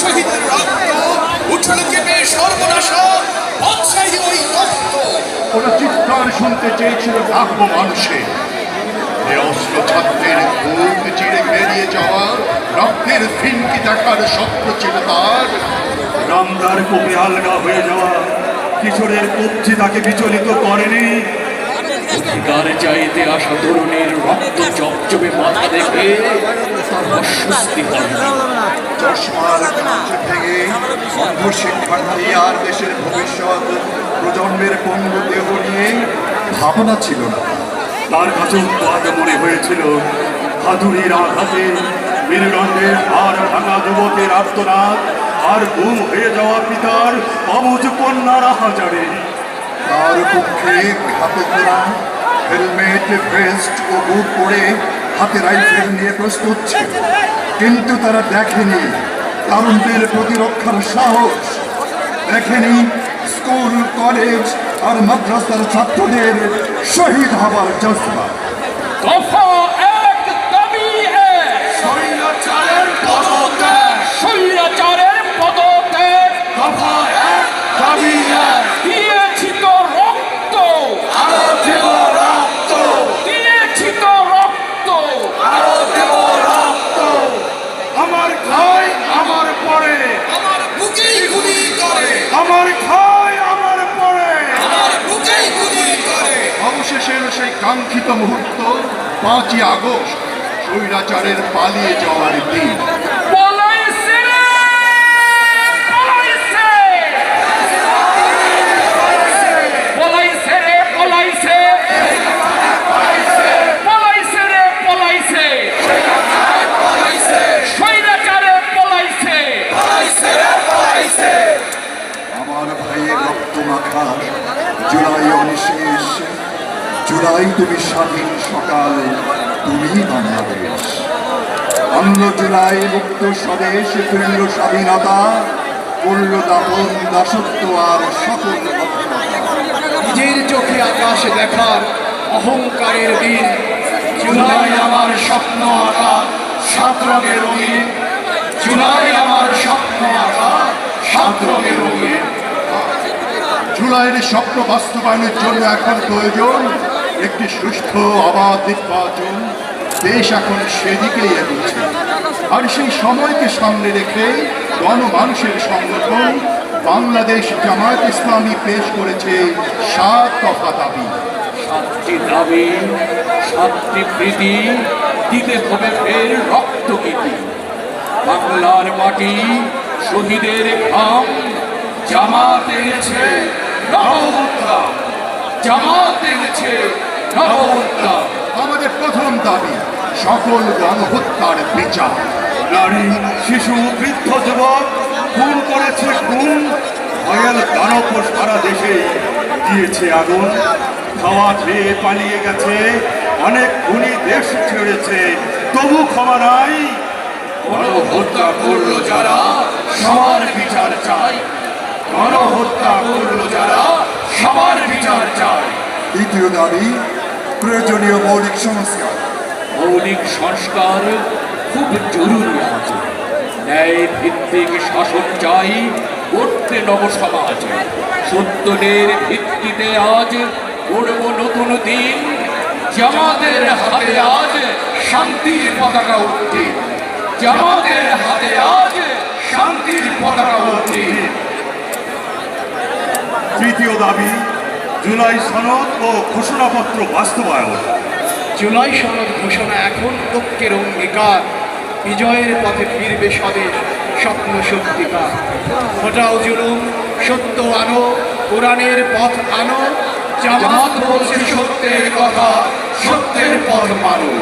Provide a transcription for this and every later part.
শহীদের রক্ত উঠল কেঁপে সর্বনাশা বাদশাহী ওই রক্ত ওরা চিৎকার শুনতে চেয়েছিল ভাগ্য মানুষের এ অস্ত্র ছাত্রের বুক চিড়ে বেরিয়ে যাওয়া রক্তের ফিনকি দেখার স্বপ্ন ছিল তার। রামদার কোপে আলগা হয়ে যাওয়া কিশোরের কবজি তাকে বিচলিত করেনি। অধিকার চাইতে আসা তরুণীর রক্ত চপচপে মাথা দেখে তার অস্বস্তি হয়। চশমার অন্ধ শিক্ষার্থী আর দেশের ভবিষ্যৎ প্রজন্মের পঙ্গু দেহ নিয়ে ভাবনা ছিল না। তার কাছে উৎপাদ মনে হয়েছিল হাতুড়ির আঘাতে মেরুদণ্ডের আর ভাঙা যুবকের আর্তনাদ, আর গুম হয়ে যাওয়া পিতার অবুজ কন্যার হাজারে তার পক্ষে ঘাতকরা হেলমেট, ভেস্ট ও বুট পরে হাতে রাইফেল নিয়ে প্রস্তুত ছিল। কিন্তু তারা দেখেনি তরুণদের প্রতিরক্ষার সাহস। এখানে স্কুল কলেজ আর মাদ্রাসার ছাত্রদের শহীদ হবার জজবা। মুহূর্ত পাঁচই আগস্ট স্বৈরাচারের পালিয়ে যাওয়ার দিন। জুলাই তুমি স্বাধীন সকাল তুমি বাংলাদেশ। অন্য জুলাই মুক্ত স্বদেশ ফিরল স্বাধীনতা করল দাপন দাসত্ব আর সকল। নিজের চোখে আকাশে দেখার অহংকারের দিন জুলাই আমার স্বপ্ন আঁকা সাত রঙের রঙিন। জুলাই আমার স্বপ্ন আঁকা সাত রঙের রঙিন। জুলাইয়ের স্বপ্ন বাস্তবায়নের জন্য এখন প্রয়োজন একটি সুস্থ অবাধ নির্বাচন দেশ এখন সেদিকেই এগোচ্ছে। আর সেই সময়কে সামনে রেখে গণমানুষের সংগঠন বাংলাদেশ জামায়াত ইসলামী পেশ করেছে সাত দফা দাবি। সাতটি দাবি, সাতটি প্রীতি, দিতে হবে ফের রক্ত গীতি। বাংলার মাটি শহীদের ঘাম জামাত এনেছে জামাত এনেছে আমাদের প্রথম দাবি সকল গণহত্যার বিচার। নারী শিশু বৃদ্ধ যুবক খুন করেছে খুন ভয়াল দানব সারা দেশে দিয়েছে আগুন। খাওয়া খেয়ে পালিয়ে গেছে অনেক খুনি দেশ ছেড়েছে। তবু ক্ষমা নাই। গণহত্যা করল যারা সবার বিচার চাই গণহত্যা করল যারা সবার বিচার চাই দ্বিতীয় দাবি প্রয়োজনীয় মৌলিক সংস্কার। মৌলিক সংস্কার খুব জরুরি আছে। ন্যায় ভিত্তিক শাসন চাই করতে নবসমাজ। সত্যের ভিত্তিতে আজ গড়ব নতুন দিন। জামাতের হাতে আজ শান্তির পতাকা উঠছে। জামাতের হাতে আজ শান্তির পতাকা উঠছে। তৃতীয় দাবি জুলাই সনদ ও ঘোষণাপত্র বাস্তবায়ন। জুলাই সনদ ঘোষণা এখন ঐক্যের অঙ্গীকার। বিজয়ের পথে ফিরবে স্বদেশ স্বপ্ন সত্যিকার। ফোটাও জুলুম সত্য আনো কোরআনের পথ আনো জামাত বলছে সত্যের কথা সত্যের পথ মানো।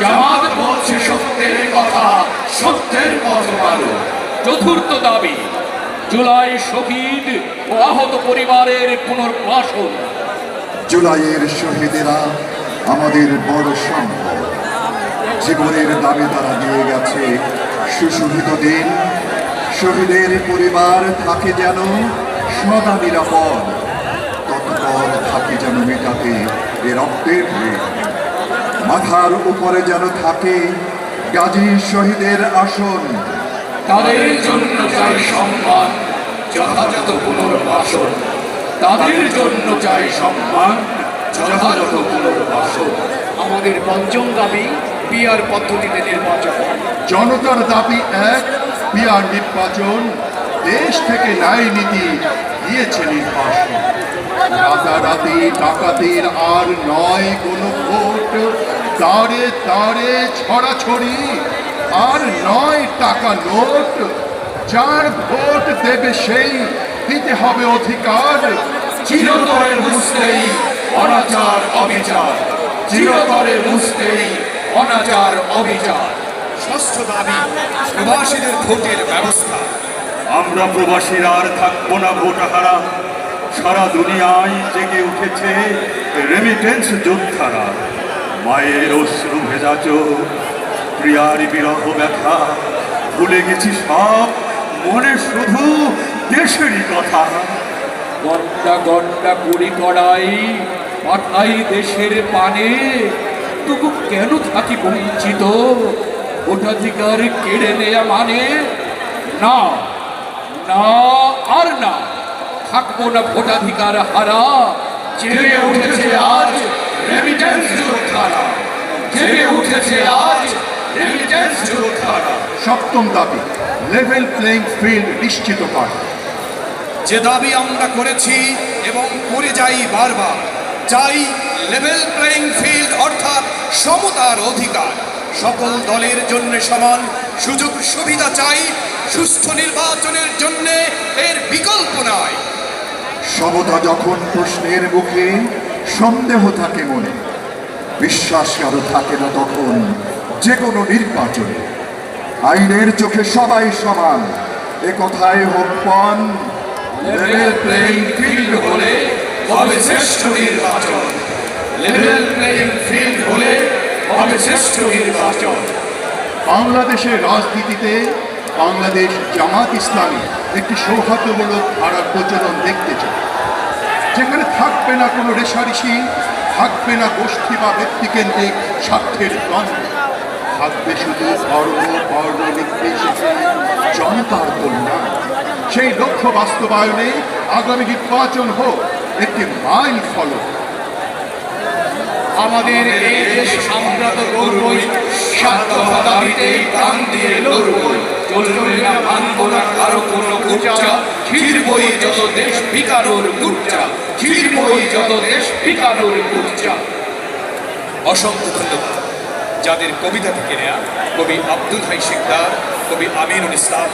জামাত বলছে সত্যের কথা সত্যের পথ মানো। চতুর্থ দাবি জুলাই শহীদ ও আহত পরিবারের পুনর্বাসন। জুলাইয়ের শহীদেরা আমাদের বড় সম্পদ। জীবনের দাবি তারা দিয়ে গেছে, সুশোভিত দিন, শহীদের পরিবার থাকে যেন সদা নিরাপদ, তৎপর থাকে যেন মেটাতে এ রক্তের মাথার উপরে যেন থাকে গাজী শহীদের আসন। তাদের জন্য চাই সম্মান, যথাযথ পুনর্বাসন। তাদের জন্য চাই সম্মান, যথাযথ পুনর্বাসন। আমাদের পঞ্চম দাবি, পিআর পদ্ধতিতে নির্বাচন। জনতার দাবি এক বিয়ার নির্বাচন দেশ থেকে ন্যায় নীতি দিয়েছে নির্বাসন। রাতারাতি ডাকাতির আর নয় কোনো ভোট, তারে তারে ছড়াছড়ি। আর নয় টাকা নোট। যার ভোট দেবে সেই, দিতে হবে অধিকার। চিরতরে মুসলেই অনাচার অবিচার। চিরতরে মুসলেই অনাচার অবিচার। ষষ্ঠ দাবি, প্রবাসীদের ভোটের ব্যবস্থা। আমরা প্রবাসীরা আর থাকব না ভোটাহারা সারা দুনিয়ায় জেগে উঠেছে রেমিটেন্স যোদ্ধারা। মায়ের অশ্রু ভেজা চোখ প্রিয়ার বিরহ ব্যথা, ভুলে গেছি সব। মনে শুধু দেশেরই কথা। গন্ডা গন্ডা কুড়ি কড়াই পাঠাই দেশের পানে। তবু কেন থাকি বঞ্চিত? ভোটাধিকার কেড়ে নেয়া মানে? না না, আর না। থাকব না ভোটাধিকার হারা। জেগে উঠেছে আজ রেমিটেন্স যোদ্ধারা। জেগে উঠেছে আজ সপ্তম দাবি লেভেল প্লেইং ফিল্ড নিশ্চিত করা। যে দাবি আমরা করেছি এবং করে যাই বারবার চাই লেভেল প্লেইং ফিল্ড অর্থাৎ সমতার অধিকার। সকল দলের জন্য সমান সুযোগ সুবিধা চাই সুষ্ঠু নির্বাচনের জন্য এর বিকল্প নয় সমতা যখন প্রশ্নের মুখে সন্দেহ থাকে মনে। বিশ্বাস কারও থাকে না তখন। যে কোনো নির্বাচনে। আইনের চোখে সবাই সমান। এ কথায় হোক লেভেল প্লেইং ফিল্ড হলে হবে শ্রেষ্ঠ নির্বাচন। লেভেল প্লেইং ফিল্ড হলে হবে শ্রেষ্ঠ নির্বাচন। বাংলাদেশের রাজনীতিতে বাংলাদেশ জামাত ইসলামী একটি সৌহার্দ্যমূলক ধারার প্রচলন দেখতে চায়। যেখানে থাকবে না কোনো রেশারেশি থাকবে না গোষ্ঠী বা ব্যক্তিকেন্দ্রিক স্বার্থের দ্বন্দ্ব। থাকবে শুধু ধর্ম জনতার কল্যাণ। সেই লক্ষ্য বাস্তবায়নে আগামী নির্বাচন হোক, একটি মাইল ফলক। আমাদের এই দেশ আমরা তো গর্বই দাবিতে প্রাণ দিয়ে লড়বই। চলবে মানব না কারও কোনো কুচা ছিড়বই যত দেশ বিকানোর কুচা ছিড়বই যত দেশ বিকানোর কুচা অসংখ্য ধন্যবাদ। যাদের কবিতা থেকে নেয়া কবি আব্দুল হাই শিকদার কবি আমিরুল ইসলাম।